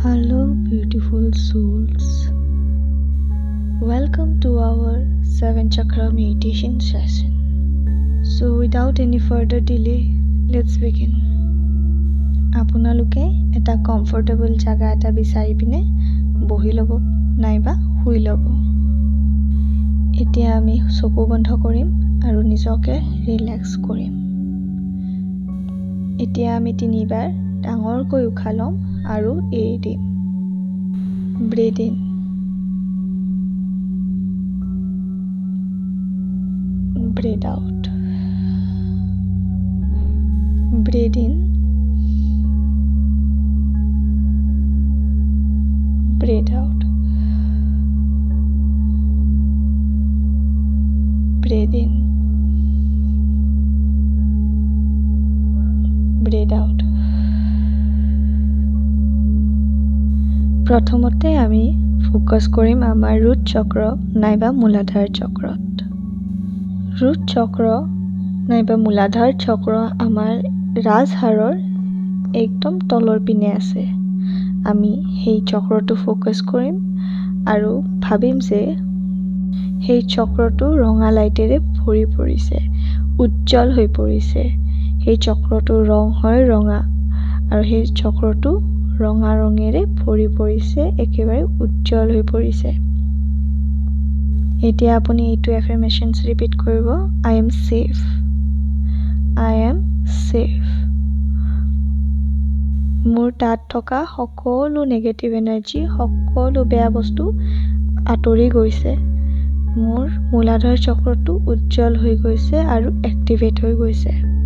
Hello, beautiful souls. Welcome to our seven chakra meditation session. So, without any further delay, let's begin. আপোনালোকে এটা comfortable জেগা এটা বিচাৰি পিনে বহি ল'ব নাইবা শুই ল'ব এতিয়া আমি চকু বন্ধ কৰিম আৰু নিজকে ৰিলেক্স কৰিম এতিয়া আমি তিনিবাৰ ডাঙৰকৈ উশাহ ল'ম আৰু এৰি দিম breathe in breathe out. Breathe in প্ৰথমতে আমি ফ'কাছ কৰিম আমাৰ ৰুট চক্ৰ নাইবা মূলাধাৰ চক্ৰত। ৰুট চক্ৰ নাইবা মূলাধাৰ চক্ৰ আমাৰ ৰাজহাড়ৰ একদম তলৰ পিনে আছে। আমি সেই চক্ৰটো ফ'কাছ কৰিম আৰু ভাবিম যে সেই চক্ৰটো ৰঙা লাইটেৰে ভৰি পৰিছে উজ্জ্বল হৈ পৰিছে। সেই চক্ৰটোৰ ৰং হয় ৰঙা আৰু সেই চক্ৰটো ৰঙা ৰঙেৰে ভৰি পৰিছে একেবাৰে উজ্জ্বল হৈ পৰিছে। এতিয়া আপুনি এইটো এফাৰ্মেশ্যনছ ৰিপিট কৰিব। I am safe I am safe মোৰ তাত থকা সকলো নিগেটিভ এনাৰ্জি সকলো বেয়া বস্তু আঁতৰি গৈছে। মোৰ মূলাধাৰ চক্ৰটো উজ্জ্বল হৈ গৈছে আৰু এক্টিভেট হৈ গৈছে।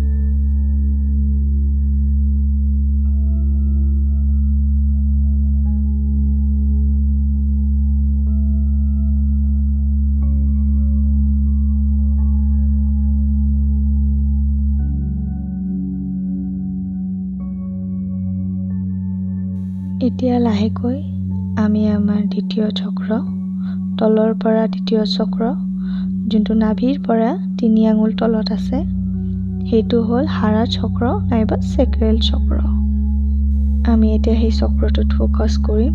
এতিয়া লাহেকৈ আমি আমাৰ দ্বিতীয় চক্ৰ তলৰ পৰা দ্বিতীয় চক্ৰ যোনটো নাভিৰ পৰা তিনি আঙুল তলত আছে সেইটো হ'ল হাড়া চক্ৰ নাইবা চেক্ৰেল চক্ৰ। আমি এতিয়া সেই চক্ৰটোত ফ'কাছ কৰিম।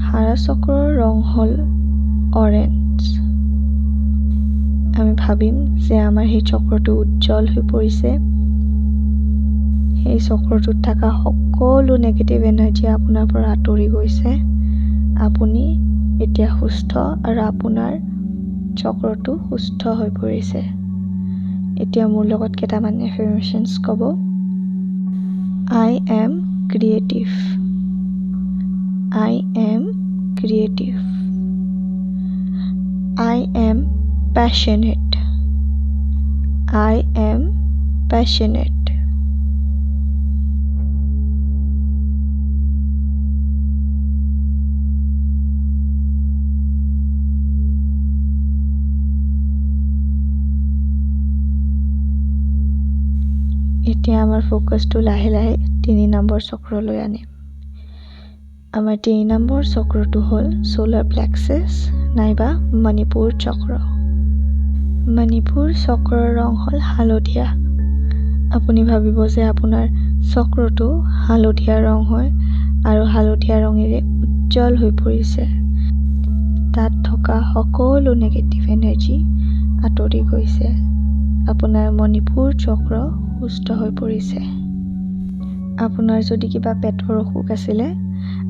হাড়া চক্ৰৰ ৰং হ'ল অৰেঞ্জ আমি ভাবিম যে আমাৰ সেই চক্ৰটো উজ্জ্বল হৈ পৰিছে। সেই চক্ৰটোত থকা সকলো নিগেটিভ এনাৰ্জি আপোনাৰ পৰা আঁতৰি গৈছে। আপুনি এতিয়া সুস্থ আৰু আপোনাৰ চক্ৰটো সুস্থ হৈ পৰিছে। এতিয়া মোৰ লগত কেইটামান এফাৰ্মেশ্যনছ ক'ব। I am creative I am creative I am passionate I am passionate এতিয়া আমাৰ ফ'কাছটো লাহে লাহে তিনি নম্বৰ চক্ৰলৈ আনিম। আমাৰ তিনি নম্বৰ চক্ৰটো হ'ল চ'লাৰ প্লেক্সেছ নাইবা মণিপুৰ চক্ৰ। মণিপুৰ চক্ৰৰ ৰং হ'ল হালধীয়া। আপুনি ভাবিব যে আপোনাৰ চক্ৰটো হালধীয়া ৰং হয় আৰু হালধীয়া ৰঙেৰে উজ্জ্বল হৈ পৰিছে। তাত থকা সকলো নিগেটিভ এনাৰ্জি আঁতৰি গৈছে। আপোনাৰ মণিপুৰ চক্ৰ সুস্থ হৈ পৰিছে। আপোনাৰ যদি কিবা পেটৰ অসুখ আছিলে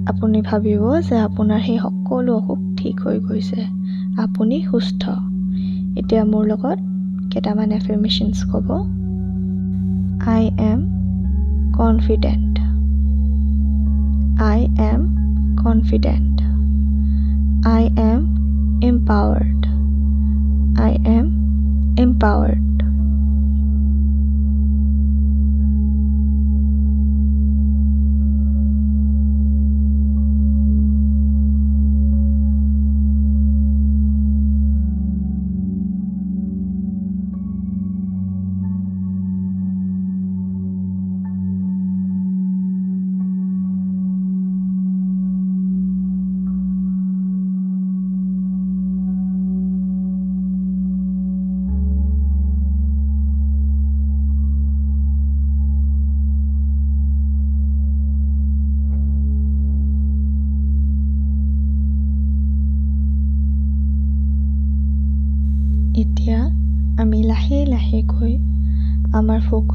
আপুনি ভাবিব যে আপোনাৰ সেই সকলো অসুখ ঠিক হৈ গৈছে। আপুনি সুস্থ। এতিয়া মোৰ লগত কেইটামান এফাৰ্মেশ্যনছ ক'ব। I am confident I am confident I am empowered I am empowered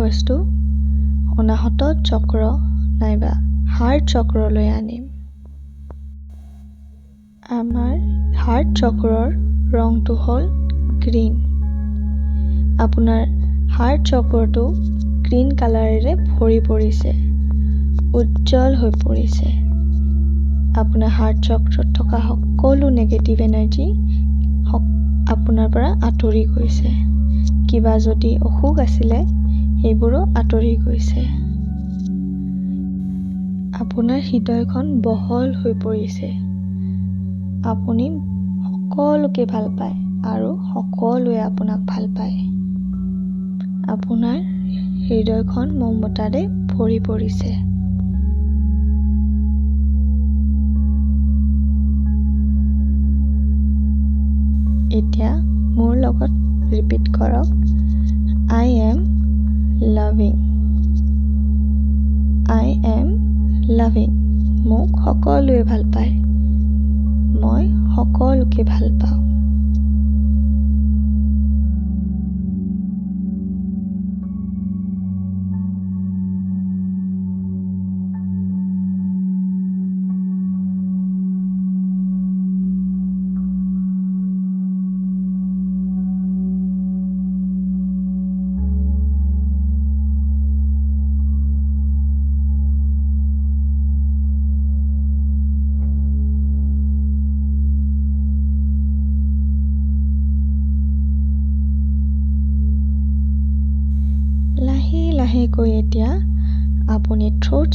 ফ'কাছটো অনাহত চক্ৰ নাইবা হাৰ্ট চক্ৰলৈ আনিম। আমাৰ হাৰ্ট চক্ৰৰ ৰংটো হ'ল গ্ৰীণ। আপোনাৰ হাৰ্ট চক্ৰটো গ্ৰীণ কালাৰেৰে ভৰি পৰিছে উজ্জ্বল হৈ পৰিছে। আপোনাৰ হাৰ্ট চক্ৰত থকা সকলো নিগেটিভ এনাৰ্জি আপোনাৰ পৰা আঁতৰি গৈছে। কিবা যদি অসুখ আছিলে সেইবোৰো আঁতৰি গৈছে। আপোনাৰ হৃদয়খন বহল হৈ পৰিছে। আপুনি সকলোকে ভাল পায় আৰু সকলোৱে আপোনাক ভাল পায়। আপোনাৰ হৃদয়খন মমতাৰে ভৰি পৰিছে। এতিয়া মোৰ লগত ৰিপিট কৰক। I am loving I am loving মোক সকলোৱে ভাল পায়। মই সকলোকে ভাল পাওঁ।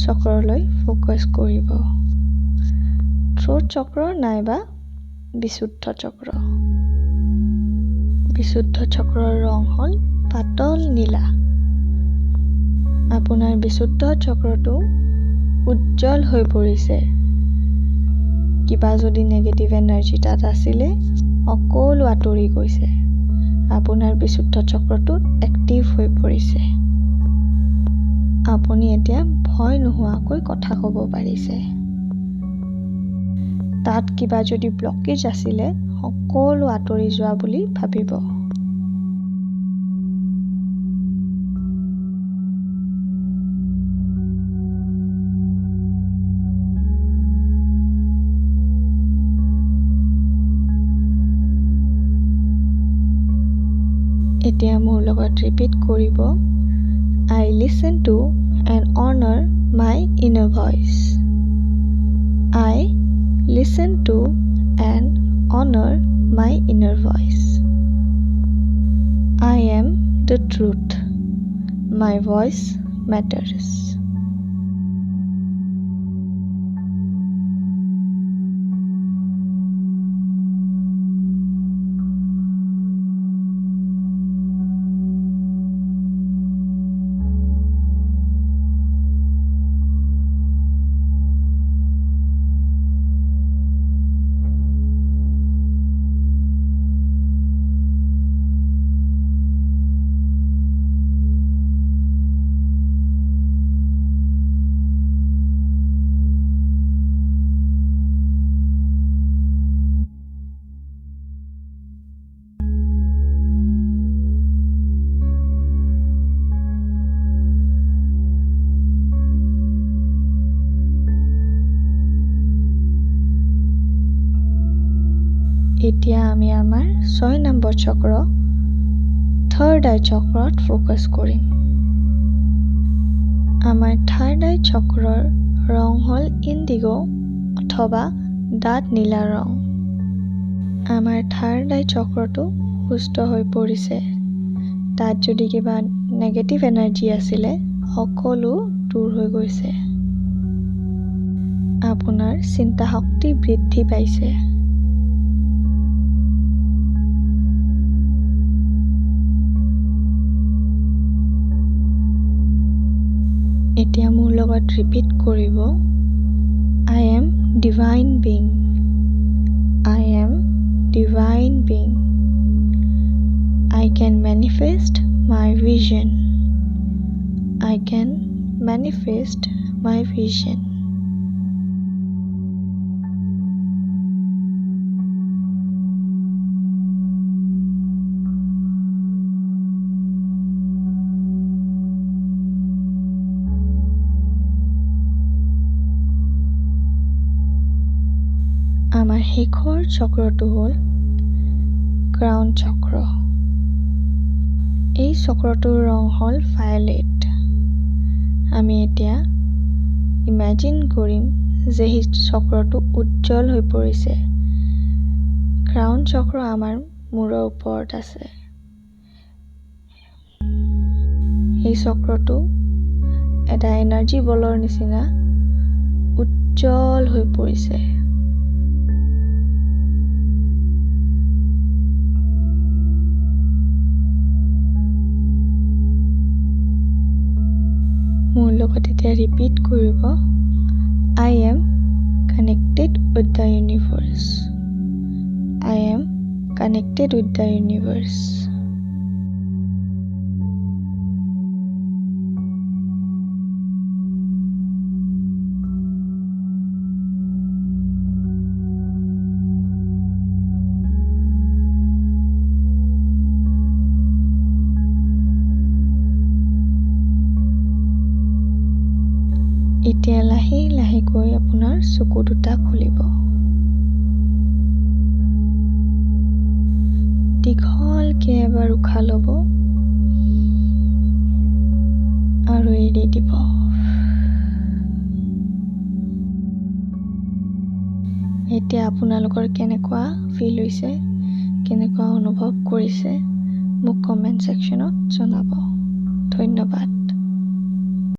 চক্ৰলৈ ফ'কাছ কৰিব। থ্ৰ'ট চক্ৰ নাইবা বিশুদ্ধ চক্ৰ। বিশুদ্ধ চক্ৰৰ ৰং হ'ল পাতল নীলা। আপোনাৰ বিশুদ্ধ চক্ৰটো উজ্জ্বল হৈ পৰিছে। কিবা যদি নিগেটিভ এনাৰ্জি তাত আছিলে সকলো আঁতৰি গৈছে। আপোনাৰ বিশুদ্ধ চক্ৰটো এক্টিভ হৈ পৰিছে। আপুনি এতিয়া ভয় নোহোৱাকৈ কথা ক'ব পাৰিছে। তাত কিবা যদি ব্লকেজ আছিলে সকলো আঁতৰি যোৱা বুলি ভাবিব। এতিয়া মোৰ লগত ৰিপিট কৰিব। I listen to and honor my inner voice. I listen to and honor my inner voice. I am the truth. My voice matters. এতিয়া আমি আমাৰ ছয় নম্বৰ চক্ৰ থাৰ্ড আই চক্ৰত ফ'কাছ কৰিম। আমাৰ থাৰ্ড আই চক্ৰৰ ৰং হ'ল ইণ্ডিগ' অথবা ডাঠ নীলা ৰং। আমাৰ থাৰ্ড আই চক্ৰটো সুস্থ হৈ পৰিছে। তাত যদি কিবা নেগেটিভ এনাৰ্জি আছিলে, সকলো দূৰ হৈ গৈছে। আপোনাৰ চিন্তা শক্তি বৃদ্ধি পাইছে। এতিয়া মোৰ লগত ৰিপিট কৰিব I am divine being I am divine being I can manifest my vision I can manifest my vision শেষৰ চক্ৰটো হ'ল ক্ৰাউন চক্ৰ। এই চক্ৰটোৰ ৰং হ'ল ভায়লেট। আমি এতিয়া ইমেজিন কৰিম যে সেই চক্ৰটো উজ্জ্বল হৈ পৰিছে। ক্ৰাউন চক্ৰ আমাৰ মূৰৰ ওপৰত আছে। এই চক্ৰটো এটা এনাৰ্জি বলৰ নিচিনা উজ্জ্বল হৈ পৰিছে। ৰিপিট কৰিব I am connected with the universe I am connected with the universe আপোনাৰ চকু দুটা খুলিব। দীঘলকৈ এবাৰ উশাহ ল'ব আৰু এৰি দিব। এতিয়া আপোনালোকৰ কেনেকুৱা ফিল হৈছে? কেনেকুৱা অনুভৱ কৰিছে? মোক কমেণ্ট ছেকশ্যনত জনাব। ধন্যবাদ।